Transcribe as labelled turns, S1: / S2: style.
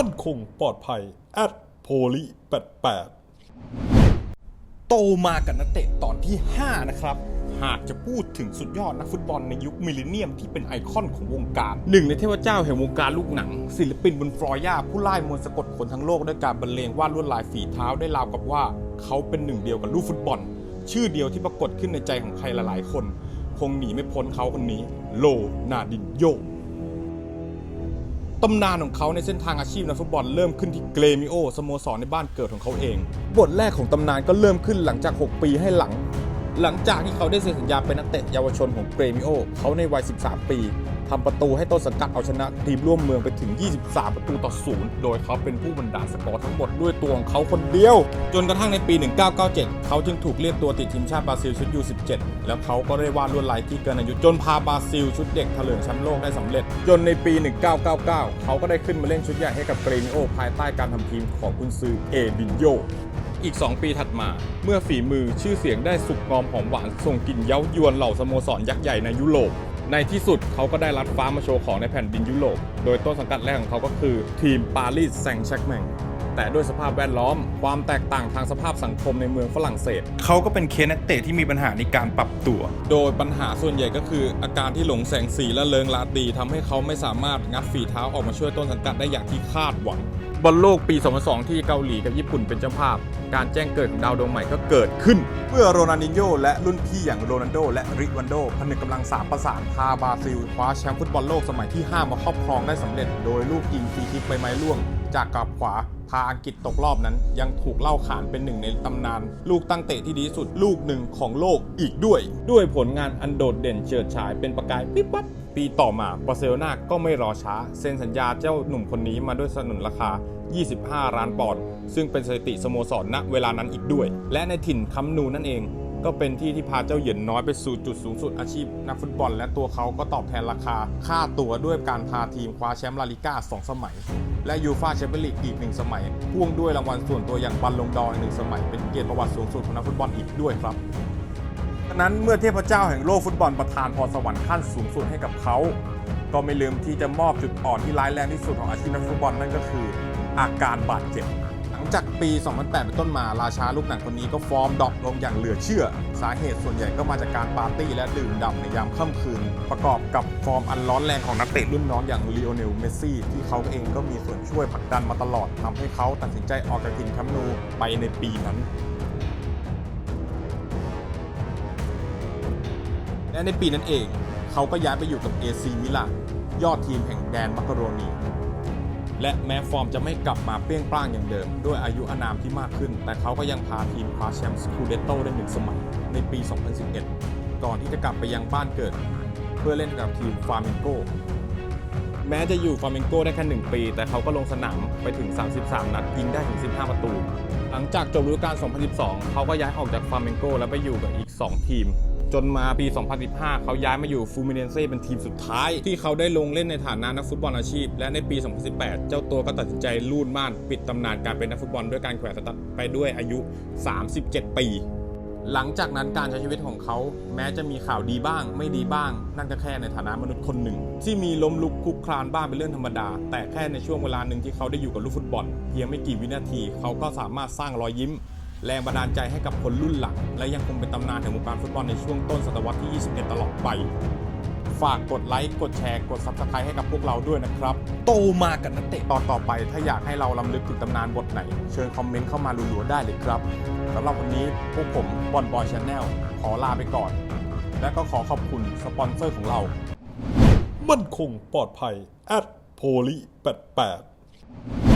S1: ั่นคงปลอดภัย at โพลิ88โตมากับนักเตะตอนที่ 5 นะครับ หากจะพูดถึงสุดยอดนักฟุตบอลในยุคมิลเลนเนียมที่เป็นไอคอนของวงการ หนึ่งในเทพเจ้าแห่งวงการลูกหนัง ศิลปินบนฟลอย่าผู้ไล่มนต์สะกดคนทั้งโลกด้วยการบรรเลงวาดลวดลายฝีเท้าได้ราวกับว่า เขาเป็นหนึ่งเดียวกับลูกฟุตบอล ชื่อเดียวที่ปรากฏขึ้นในใจของใครหลายๆ คน คงหนีไม่พ้นเขาคนนี้ โลนาดินโย ตำนานของเขาในเส้นทางอาชีพนักฟุตบอลเริ่มขึ้นที่เกรมิโอสโมสรในบ้านเกิดของเขาเอง บทแรกของตำนานก็เริ่มขึ้นหลังจาก 6 ปีให้หลัง หลังจากที่เขาได้เซ็นสัญญาเป็นนักเตะเยาวชนของเกรมิโอเขาในวัย 13 ปี ทำประตูให้ต้นสังกัดเอาชนะทีมร่วมเมืองไปถึง 23 ประตูต่อศูนย์โดยเขาเป็นผู้บรรดาลสกอร์ทั้งหมดด้วยตัวของเขาคนเดียว จนกระทั่งในปี 1997 เขาจึงถูกเรียกตัวติดทีมชาติบราซิลชุดยู17 แล้วเขาก็ได้วาดลวดลายที่เกินอายุจนพาบราซิลชุดเด็กเถลิงแชมป์โลกได้สำเร็จ จนในปี 1999 เขาก็ได้ขึ้นมาเล่นชุดใหญ่ให้กับเกรมิโอภายใต้การทำทีมของกุนซือเอดินโยอีก 2 ปีถัดมา เมื่อฝีมือชื่อเสียงได้สุกงอมหอมหวานส่งกลิ่นเย้ายวนเหล่าสโมสรยักษ์ใหญ่ในยุโรป ในที่สุดเขาก็ได้รัดฟ้ามาโชว์ของในแผ่นดินยุโรป โดยต้นสังกัดแรกของเขาก็คือทีมปารีสแซงต์แชร์กแมงแต่ด้วยสภาพแวดล้อม ความแตกต่างทางสภาพสังคมในเมืองฝรั่งเศส เขาก็เป็นเคสนักเตะที่มีปัญหาในการปรับตัว โดยปัญหาส่วนใหญ่ก็คือ อาการที่หลงแสงสีและเลิงลาตรีทำให้เขาไม่สามารถงัดฝีเท้าออกมาช่วยต้นสังกัดได้อย่างที่คาดหวัง บอลโลกปี 2002 ที่เกาหลีกับญี่ปุ่นเป็นเจ้าภาพ การแจ้งเกิดของดาวดวงใหม่ก็เกิดขึ้น เมื่อโรนัลดิโญและรุ่นพี่อย่างโรนัลโด และริวันโดผนึกกำลังสามประสานพาบราซิลคว้าแชมป์ฟุตบอลโลกสมัยที่ 5 มาครอบครองได้สำเร็จ โดยลูกยิงฟรีคิกใบไม้ล่วง จากกลับขวาพาอังกฤษตกรอบนั้น ยังถูกเล่าขานเป็นหนึ่งในตำนาน ลูกตั้งเตะที่ดีสุดลูกหนึ่งของโลกอีกด้วย ด้วยผลงานอันโดดเด่นเฉิดฉายเป็นประกายปิ๊บปั๊บ ปีต่อมาบาร์เซโลนาก็ไม่รอช้า เซ็นสัญญาเจ้าหนุ่มคนนี้มาด้วยสนุนราคา 25 ล้านปอนด์ซึ่งเป็นสถิติสโมสรณเวลานั้นอีกด้วย และในถิ่นคัมนูนั่นเอง ก็เป็นที่ที่พาเจ้าเหยินน้อยไปสู่จุดสูงสุดอาชีพนักฟุตบอล และตัวเขาก็ตอบแทนราคา ค่าตัวด้วยการพาทีมคว้าแชมป์ลาลิก้า 2 สมัย และยูฟาแชมเปี้ยนลีกอีกหนึ่งสมัยพ่วงด้วยรางวัลส่วนตัวอย่างบัลลงดอร์อีกหนึ่งสมัย เป็นเกียรติประวัติสูงสุดของนักฟุตบอลอีกด้วยครับ นั้นเมื่อเทพเจ้าแห่งโลกฟุตบอลประทานพรสวรรค์ขั้นสูงสุดให้กับเขา ก็ไม่ลืมที่จะมอบจุดอ่อนที่ร้ายแรงที่สุดของอาชีพนักฟุตบอลนั่นก็คือ อาการบาดเจ็บ หลังจากปี 2008 เป็นต้นมาราชาลูกหนังคนนี้ก็ฟอร์มดรอปลงอย่างเหลือเชื่อ สาเหตุส่วนใหญ่ก็มาจากการปาร์ตี้และดื่มด่ำในยามค่ำคืน ประกอบกับฟอร์มอันร้อนแรงของนักเตะรุ่นน้องอย่างลีโอเนล เมสซี่ที่เขาเองก็มีส่วนช่วยผลักดันมาตลอดทำให้เขาตัดสินใจออกจากทีมแคัมป์นูไปในปีนั้น และในปีนั้นเอง เขาก็ย้ายไปอยู่กับ AC มิลานยอดทีมแห่งแดนมักกะโรนี และแม้ฟอร์มจะไม่กลับมาเปรี้ยงปร้างอย่างเดิม ด้วยอายุอานามที่มากขึ้น แต่เขาก็ยังพาทีมคว้าแชมป์สคูเดโตได้หนึ่งสมัยในปี 2011 ก่อนที่จะกลับไปยังบ้านเกิด เพื่อเล่นกับทีมฟาร์เมิงโกแม้จะอยู่ฟาร์เมิงโกได้แค่1ปี แต่เขาก็ลงสนามไปถึง 33 นัดยิงได้ถึง 15 ประตู หลังจากจบฤดูกาล 2012 เขาก็ย้ายออกจากฟาร์เมิงโกแล้วไปอยู่กับอีก 2 ทีม จนมาปี 2015 เขาย้ายมาอยู่ฟูมิเนเซ่เป็นทีมสุดท้าย ที่เขาได้ลงเล่นในฐานะนักฟุตบอลอาชีพ และในปี 2018 เจ้าตัวก็ตัดสินใจลูดม่านปิดตำนานการเป็นนักฟุตบอลด้วยการแขวนสตั๊ดไปด้วยอายุ 37 ปีหลังจากนั้นการใช้ชีวิตของเขา แม้จะมีข่าวดีบ้าง ไม่ดีบ้าง นั่นก็แค่ในฐานะมนุษย์คนหนึ่ง ที่มีล้มลุกคลุกคลานบ้างเป็นเรื่องธรรมดา แต่แค่ในช่วงเวลาหนึ่งที่เขาได้อยู่กับลูกฟุตบอล เพียงไม่กี่วินาที เขาก็สามารถสร้างรอยยิ้ม แรงบันดาลใจให้กับคนรุ่นหลัง และยังคงเป็นตำนานแห่งวงการฟุตบอลในช่วงต้นศตวรรษที่ 21 ตลอดไป ฝากกดไลค์ กดแชร์ กด Subscribe ให้กับพวกเราด้วยนะครับ โตมากับนักเตะตอนต่อไป ถ้าอยากให้เราลำลึกถึงตำนานบทไหน เชิญคอมเมนต์เข้ามารัวๆได้เลยครับสำหรับวันนี้พวกผมบอลบอยชาแนลขอลาไปก่อน และก็ขอขอบคุณสปอนเซอร์ของเรา มั่นคงปลอดภัย at โพลิ88